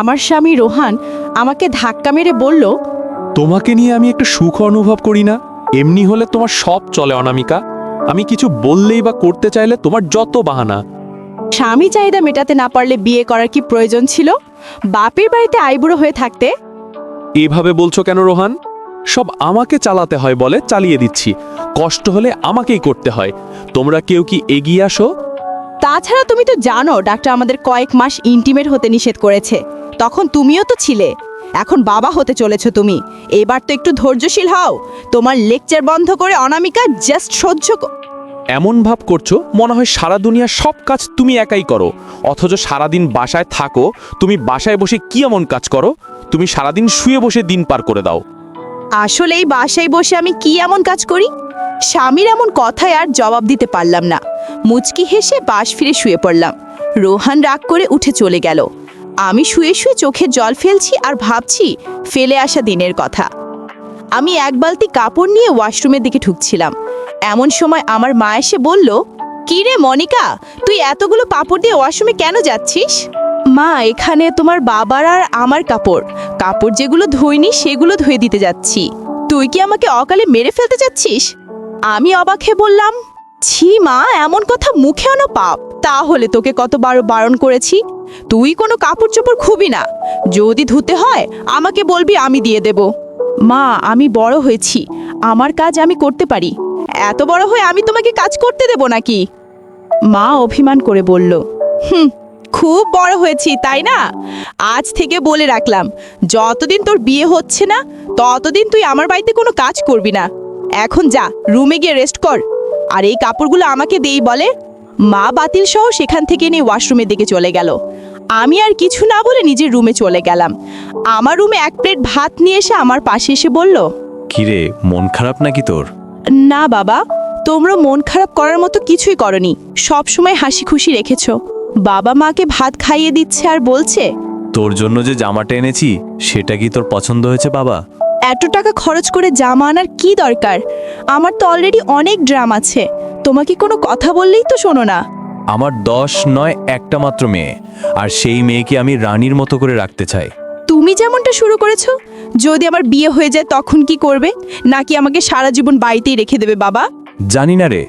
আমার স্বামী রোহান আমাকে ধাক্কা মেরে বলল তোমাকে নিয়ে আমি একটু সুখ অনুভব করি না। এমনি হলে তোমার সব চলে অনামিকা। আমি কিছু বললেই বা করতে চাইলে তোমার যত বাহানা। স্বামী চাহিদা মেটাতে না পারলে বিয়ে করার কি প্রয়োজন ছিল? বাপের বাড়িতে আইবুড়ো হয়ে থাকতে? এভাবে বলছো কেন রোহান? সব আমাকে চালাতে হয় বলে চালিয়ে দিচ্ছি। কষ্ট হলে আমাকেই করতে হয়। তোমরা কেউ কি এগিয়ে আসো? তাছাড়া তুমি তো জানো ডাক্তার আমাদের কয়েক মাস ইন্টিমেট হতে নিষেধ করেছে। তখন তুমিও তো ছিলে। এখন বাবা হতে চলেছো তুমি। এবার তো একটু ধৈর্যশীল হও। তোমার লেকচার বন্ধ করে অনামিকা জাস্ট সহ্য এমন ভাব করছ মনে হয় সারা দুনিয়ার সব কাজ তুমি একাই করো। অথচ সারাদিন বাসায় থাকো তুমি বাসায় বসে কি এমন কাজ করো? তুমি সারাদিন শুয়ে বসে দিন পার করে দাও। আসলে এই বাসায় বসে আমি কি এমন কাজ করি? স্বামীর এমন কথায় আর জবাব দিতে পারলাম না। মুচকি হেসে বাস ফিরে শুয়ে পড়লাম। রোহান রাগ করে উঠে চলে গেল। আমি শুয়ে শুয়ে চোখে জল ফেলছি আর ভাবছি ফেলে আসা দিনের কথা। আমি এক বালতি কাপড় নিয়ে ওয়াশরুমের দিকে ঢুকছিলাম। এমন সময় আমার মা এসে বলল, কি রে মনিকা, তুই এতগুলো পাপড় দিয়ে ওয়াশরুমে কেন যাচ্ছিস? মা, এখানে তোমার বাবার আর আমার কাপড়। কাপড় যেগুলো ধুইনি সেগুলো ধুয়ে দিতে যাচ্ছি। তুই কি আমাকে অকালে মেরে ফেলতে যাচ্ছিস? আমি অবাক বললাম, ছি মা, এমন কথা মুখেও না পাপ। তাহলে তোকে কতবার বারণ করেছি। তুই কোনো কাপড় চোপড় খুবই না। যদি ধুতে হয়, আমাকে বলবি আমি দিয়ে দেব। মা, আমি বড় হয়েছি। আমার কাজ আমি করতে পারি। এত বড় হয়ে আমি তোমাকে কাজ করতে দেব নাকি? মা অভিমান করে বলল, হুম, খুব বড় হয়েছি, তাই না? আজ থেকে বলে রাখলাম, যতদিন তোর বিয়ে হচ্ছে না, ততদিন তুই আমার বাড়িতে কোনো কাজ করবি না। এখন যা, রুমে গিয়ে রেস্ট কর। আর এই কাপড়গুলো আমাকে দেই বলে। মা বাতিল সহ সেখান থেকে নিয়ে ওয়াশরুমের দিকে চলে গেল। আমি আর কিছু না বলে নিজের রুমে চলে গেলাম। আমার রুমে এক প্লেট ভাত নিয়ে এসে আমার পাশে এসে বলল কিরে মন খারাপ নাকি তোর? না বাবা তোমরা মন খারাপ করার মতো কিছুই করনি। সব সময় হাসি খুশি রেখেছো। বাবা মাকে ভাত খাইয়ে দিচ্ছে আর বলছে তোর জন্য যে জামাটা এনেছি সেটা কি তোর পছন্দ হয়েছে বাবা? এত টাকা খরচ করে জামা আনার কি দরকার? আমার তো অলরেডি অনেক ড্রাম আছে। তোমাকে কোনো কথা বললেই তো শোনো না। আমার দশ নয় একটা মাত্র মেয়ে আর সেই মেয়েকে আমি রানীর মতো করে রাখতে চাই। তুমি যেমনটা শুরু করেছ যদি আমার বিয়ে হয়ে যায় তখন কি করবে? নাকি আমাকে সারা জীবন বাড়িতেই রেখে দেবে বাবা? জানি না রে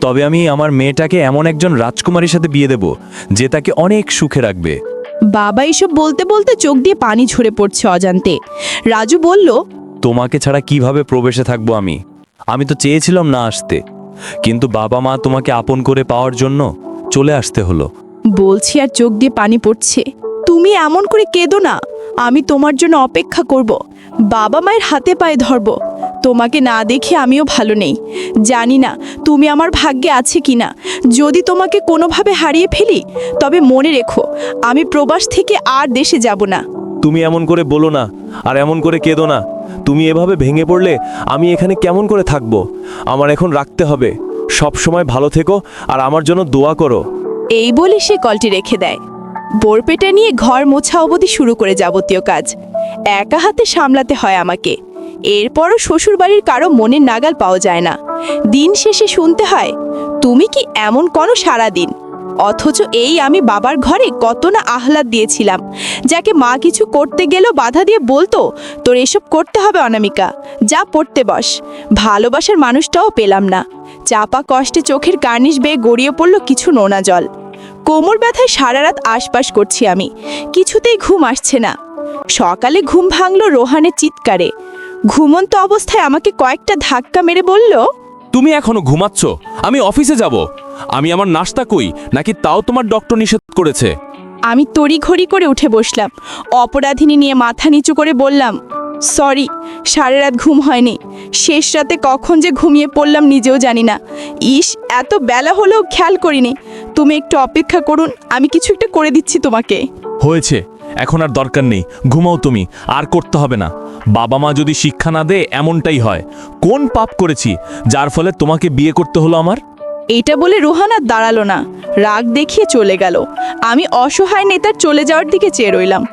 তবে আমি আমার মেয়েটাকে এমন একজন রাজকুমারীর সাথে বিয়ে দেব যে তাকে অনেক সুখে রাখবে। বাবা এসব বলতে বলতে চোখ দিয়ে পানি ঝরে পড়ছে অজান্তে। রাজু বলল তোমাকে ছাড়া কীভাবে প্রবেশে থাকব আমি? আমি তো চেয়েছিলাম না আসতে। কিন্তু বাবা মা তোমাকে আপন করে পাওয়ার জন্য চলে আসতে হলো। বলছি আর চোখ দিয়ে পানি পড়ছে। তুমি এমন করে কেঁদো না। আমি তোমার জন্য অপেক্ষা করব। বাবা মায়ের হাতে পায়ে ধরব। তোমাকে না দেখে আমিও ভালো নেই। জানি না তুমি আমার ভাগ্যে আছে কি না যদি তোমাকে কোনোভাবে হারিয়ে ফেলি তবে মনে রেখো আমি প্রবাস থেকে আর দেশে যাব না। তুমি এমন করে বলো না আর এমন করে কেঁদো না। তুমি এভাবে ভেঙে পড়লে আমি এখানে কেমন করে থাকব? আমার এখন রাখতে হবে। সব সময় ভালো থেকো আর আমার জন্য দোয়া করো। এই বলে সে কলটি রেখে দেয়। বোরপেটা নিয়ে ঘর মোছা অবধি শুরু করে যাবতীয় কাজ। একা হাতে সামলাতে হয় আমাকে। এরপরও শ্বশুরবাড়ির কারও মনের নাগাল পাওয়া যায় না। দিন শেষে শুনতে হয়, তুমি কি এমন কোনো সারা দিন? অথচ এই আমি বাবার ঘরে কত না আহ্লাদ দিয়েছিলাম। যাকে মা কিছু করতে গেলেও বাধা দিয়ে বলতো, তোর এসব করতে হবে অনামিকা, যা পড়তে বস। ভালোবাসার মানুষটাও পেলাম না। চাপা কষ্টে চোখের কার্নিশ বেয়ে গড়িয়ে পড়ল কিছু নোনা জল। কোমর ব্যথায় সারা রাত আশপাশ করছি আমি। কিছুতেই ঘুম আসছে না। সকালে ঘুম ভাঙল রোহানের চিৎকারে। ঘুমন্ত অবস্থায় আমাকে কয়েকটা ধাক্কা মেরে বলল তুমি এখনও ঘুমাচ্ছ? আমি অফিসে যাব। আমি আমার নাস্তা কই? নাকি তাও তোমার ডক্টর নিষেধ করেছে? আমি তড়িঘড়ি করে উঠে বসলাম। অপরাধিনী নিয়ে মাথা নিচু করে বললাম সরি সারা রাত ঘুম হয়নি। শেষ রাতে কখন যে ঘুমিয়ে পড়লাম নিজেও জানি না। ইস এত বেলা হলেও খেয়াল করিনি। তুমি একটু অপেক্ষা করুন আমি কিছু একটা করে দিচ্ছি তোমাকে। হয়েছে এখন আর দরকার নেই। ঘুমাও তুমি আর করতে হবে না। বাবা মা যদি শিক্ষা না দেয় এমনটাই হয়। কোন পাপ করেছি যার ফলে তোমাকে বিয়ে করতে হলো আমার? এইটা বলে রোহান আর দাঁড়াল না। রাগ দেখিয়ে চলে গেল। আমি অসহায় নেতার চলে যাওয়ার দিকে চেয়ে রইলাম।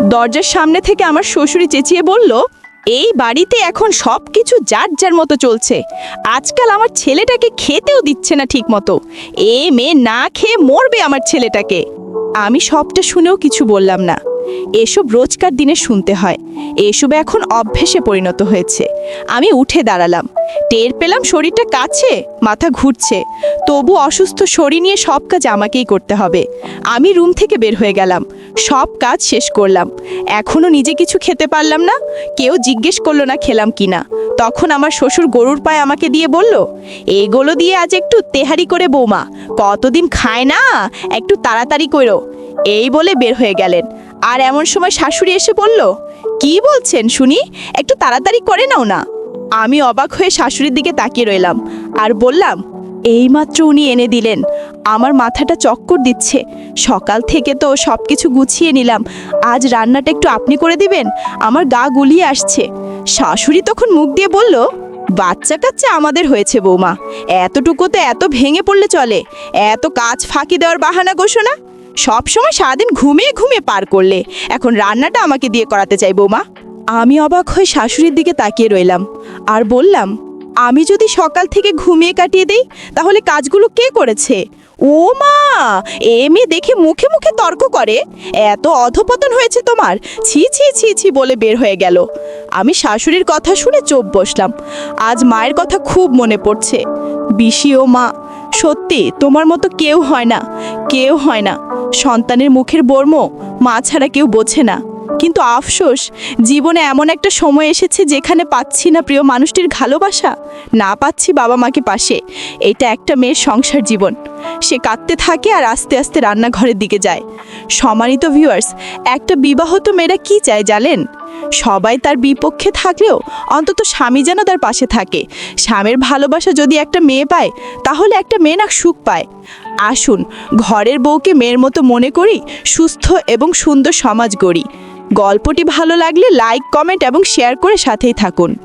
দরজার সামনে থেকে আমার শ্বশুরি চেঁচিয়ে বলল, এই বাড়িতে এখন সব কিছু যার যার মতো চলছে। আজকাল আমার ছেলেটাকে খেতেও দিচ্ছে না ঠিক মতো এ মেয়ে না খেয়ে মরবে আমার ছেলেটাকে। আমি সবটা শুনেও কিছু বললাম না। এসব রোজকার দিনে শুনতে হয়। এসব এখন অভ্যেসে পরিণত হয়েছে। আমি উঠে দাঁড়ালাম। টের পেলাম শরীরটা কাছে, মাথা ঘুরছে। তবু অসুস্থ শরীর নিয়ে সব কাজ আমাকেই করতে হবে। আমি রুম থেকে বের হয়ে গেলাম। সব কাজ শেষ করলাম। এখনও নিজে কিছু খেতে পারলাম না। কেউ জিজ্ঞেস করল না খেলাম কিনা। তখন আমার শ্বশুর গরুর পায়ে আমাকে দিয়ে বলল, এগুলো দিয়ে আজ একটু তেহারি করে বৌমা। কতদিন খায় না? একটু তাড়াতাড়ি করো। এই বলে বের হয়ে গেলেন। আর এমন সময় শাশুড়ি এসে বলল, কি বলছেন শুনি? একটু তাড়াতাড়ি করে নাও না। আমি অবাক হয়ে শাশুড়ির দিকে তাকিয়ে রইলাম। আর বললাম এইমাত্র উনি এনে দিলেন। আমার মাথাটা চক্কর দিচ্ছে। সকাল থেকে তো সব কিছু গুছিয়ে নিলাম। আজ রান্নাটা একটু আপনি করে দিবেন? আমার গা গুলিয়ে আসছে। শাশুড়ি তখন মুখ দিয়ে বলল, বাচ্চা কাচ্চা আমাদের হয়েছে বৌমা। এতটুকুতে এত ভেঙে পড়লে চলে। এত কাজ ফাঁকি দেওয়ার বাহানা ঘোষণা। সবসময় সারাদিন ঘুমিয়ে ঘুমিয়ে পার করলে। এখন রান্নাটা আমাকে দিয়ে করাতে চাই বৌমা। আমি অবাক হয়ে শাশুড়ির দিকে তাকিয়ে রইলাম। আর বললাম আমি যদি সকাল থেকে ঘুমিয়ে কাটিয়ে দেই, তাহলে কাজগুলো কে করেছে? ও মা! এ মেয়ে দেখে মুখে মুখে তর্ক করে। এত অধপতন হয়েছে তোমার। ছি ছি ছি ছি বলে বের হয়ে গেল। আমি শাশুড়ির কথা শুনে চোপ বসলাম। আজ মায়ের কথা খুব মনে পড়ছে। বিশি ও মা, সত্যি তোমার মতো কেউ হয় না, কেউ হয় না। সন্তানের মুখের বর্ম মা ছাড়া কেউ বোঝে না। কিন্তু আফসোস, জীবনে এমন একটা সময় এসেছে যেখানে পাচ্ছি না প্রিয় মানুষটির ভালোবাসা। না পাচ্ছি বাবা মাকে পাশে। এটা একটা মেয়ের সংসার জীবন। সে কাঁদতে থাকে আর আস্তে আস্তে রান্নাঘরের দিকে যায়। সমানিত ভিউয়ার্স একটা বিবাহত মেয়েরা কি চায় জানেন? সবাই তার বিপক্ষে থাকলেও অন্তত স্বামী যেন তার পাশে থাকে। স্বামীর ভালোবাসা যদি একটা মেয়ে পায়, তাহলে একটা মেয়ে না সুখ পায়। আসুন, ঘরের বউকে মেয়ের মতো মনে করি, সুস্থ এবং সুন্দর সমাজ গড়ি। গল্পটি ভালো লাগলে লাইক কমেন্ট এবং শেয়ার করে সাথেই থাকুন।